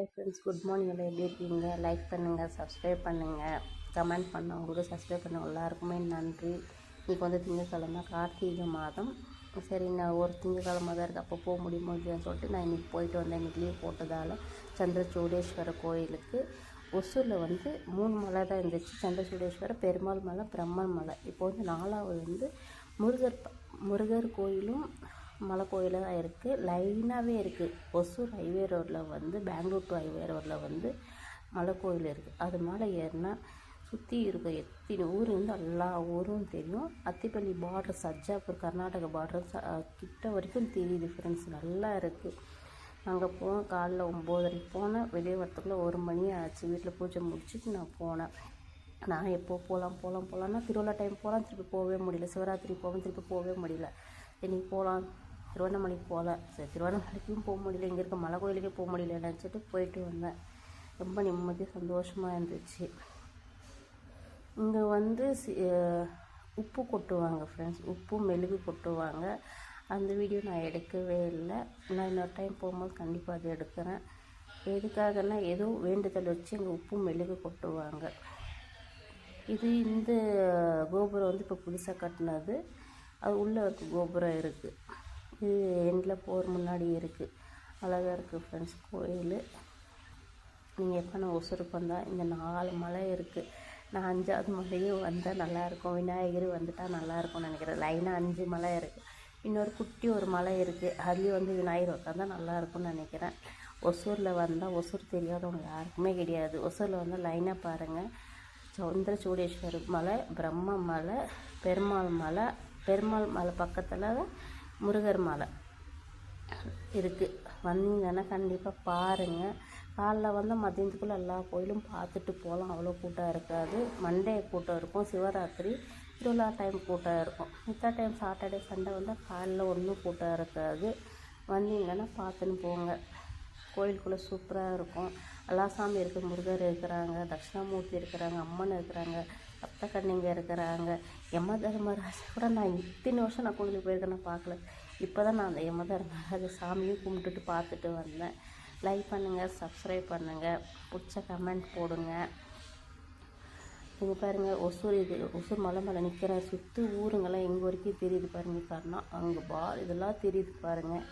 Hi friends good morning எல்லாம் எப்படி இருக்கீங்க? லைக் பண்ணுங்கள் சப்ஸ்கிரைப் பண்ணுங்கள் கமெண்ட் பண்ணவங்களுக்கு சப்ஸ்கிரைப் பண்ண எல்லாருக்குமே நன்றி. இன்றைக்கி வந்து திங்கக்கிழமை கார்த்திகை மாதம். சரி நான் ஒரு திங்கக்கிழமை தான் இருக்குது அப்போ போக முடியுமோ இல்லையான்னு சொல்லிட்டு நான் இன்றைக்கி போயிட்டு வந்தேன். இன்றைக்கி லீவ் போட்டதால் சந்திரசூடேஸ்வரர் கோயிலுக்கு. ஒசூரில் வந்து மூணு மலை தான் இருந்துச்சு. சந்திரசூடேஸ்வரர் பெருமாள் மலை பிரம்மன் மலை. இப்போ வந்து நாலாவது வந்து முருகர் முருகர் கோயிலும் மலை கோயிலாக தான் இருக்குது லைனாகவே இருக்குது ஒசூர் ஹைவே ரோட்டில் வந்து பெங்களூர் டு ஹைவே ரோட்டில் வந்து மலை கோயில் இருக்குது அது மேலே ஏறினா சுற்றி இருக்க எத்தனை ஊர் வந்து எல்லா ஊரும் தெரியும். அத்திப்பள்ளி பார்டர் சஜ்ஜாப்பூர் கர்நாடகா பார்டர் கிட்ட வரைக்கும் தெரியுது ஃப்ரெண்ட்ஸ் நல்லா இருக்குது அங்கே போனோம் காலைல ஒம்போதரைக்கு போனேன். வெளியே வரத்துக்குள்ளே ஒரு மணி ஆச்சு. வீட்டில் பூஜை முடிச்சுட்டு நான் போனேன். நான் எப்போ போகலாம் போகலாம் போகலான்னா திருவிழா டைம் போகலாம் திருப்பி போகவே முடியல. சிவராத்திரி போவேன் திருப்பி போகவே முடியல. இன்னைக்கு போகலாம் திருவண்ணாமலைக்கு போகல. சரி திருவண்ணாமலைக்கும் போக முடியல. இங்கே இருக்க மலை கோயிலுக்கே போக முடியல நினச்சிட்டு போயிட்டு வந்தேன். ரொம்ப நிம்மதியாக சந்தோஷமாக இருந்துச்சு. இங்கே வந்து சி- உப்பு கொட்டுவாங்க ஃப்ரெண்ட்ஸ் உப்பு மெழுகு கொட்டுவாங்க. அந்த வீடியோ நான் எடுக்கவே இல்லை. நான் இன்னொரு டைம் போகும்போது கண்டிப்பாக அது எடுக்கிறேன். எதுக்காகன்னா ஏதோ வேண்டுதல் வச்சு இங்கே உப்பு மெழுகு கொட்டுவாங்க. இது இந்த கோபுரம் வந்து இப்போ புதுசாக கட்டினது. அது உள்ளே இருக்க கோபுரம் இருக்குது இது எண்டில் போர் முன்னாடி இருக்குது அழகாக இருக்குது ஃப்ரெண்ட்ஸ் கோயில். நீங்கள் எப்போ நான் ஒசூருக்கு வந்தால் இந்த நாலு மலை இருக்குது நான் அஞ்சாவது மலையும் வந்தால் நல்லாயிருக்கும் விநாயகர் வந்துட்டால் நல்லாயிருக்கும்னு நினைக்கிறேன். லைனாக அஞ்சு மலை இருக்குது இன்னொரு குட்டி ஒரு மலை இருக்குது அதுலேயும் வந்து விநாயகர் உட்காந்தா நல்லாயிருக்கும்னு நினைக்கிறேன். ஒசூரில் வந்தால் ஒசூர் தெரியாதவங்க யாருக்குமே கிடையாது. ஒசூரில் வந்து லைனாக பாருங்கள் சந்திரசூடேஸ்வரர் மலை பிரம்ம மலை பெருமாள் மலை. பெருமாள் மலை பக்கத்தில் முருகர் மலை. இருக்குது வந்தீங்கன்னா கண்டிப்பாக பாருங்கள் காலைல வந்து மதியத்துக்குள்ளே எல்லா கோயிலும் பார்த்துட்டு போகலாம் அவ்வளோ கூட்டம் இருக்காது. மண்டே கூட்டம் இருக்கும். சிவராத்திரி திருவிழா டைம் கூட்டம் இருக்கும். மித்த டைம் சாட்டர்டே சண்டே வந்தால் காலைல ஒன்றும் கூட்டம் இருக்காது. வந்தீங்கன்னா பார்த்துன்னு போங்க. கோயிலுக்குள்ளே சூப்பராக இருக்கும். அல்லாசாமி இருக்குது முருகர் இருக்கிறாங்க தட்சிணாமூர்த்தி இருக்கிறாங்க அம்மன் இருக்கிறாங்க பத்த கன்னிங்க இருக்கிறாங்க யம தர்மராஜா கூட நான் இத்தனை வருஷம் நான் கோயிலுக்கு போயிருக்கேன் நான் பார்க்கல. இப்போ தான் நான் அந்த யம தர்மராஜ சாமியும் கும்பிட்டுட்டு பார்த்துட்டு வந்தேன். லைக் பண்ணுங்கள் சப்ஸ்கிரைப் பண்ணுங்கள் பிடிச்ச கமெண்ட் போடுங்க. இங்கே பாருங்கள் ஒசூர் இது ஒசூர் மலை மேலே நிற்கிறேன் சுற்று ஊருங்கெல்லாம் எங்கள் வரைக்கும் தெரியுது பாருங்க காரணம் அங்கே பா இதெல்லாம் தெரியுது பாருங்கள்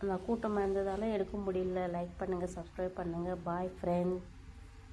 அந்த கூட்டமாக இருந்ததால் எடுக்க முடியல. லைக் பண்ணுங்கள் சப்ஸ்கிரைப் பண்ணுங்கள் பாய் ஃப்ரெண்ட்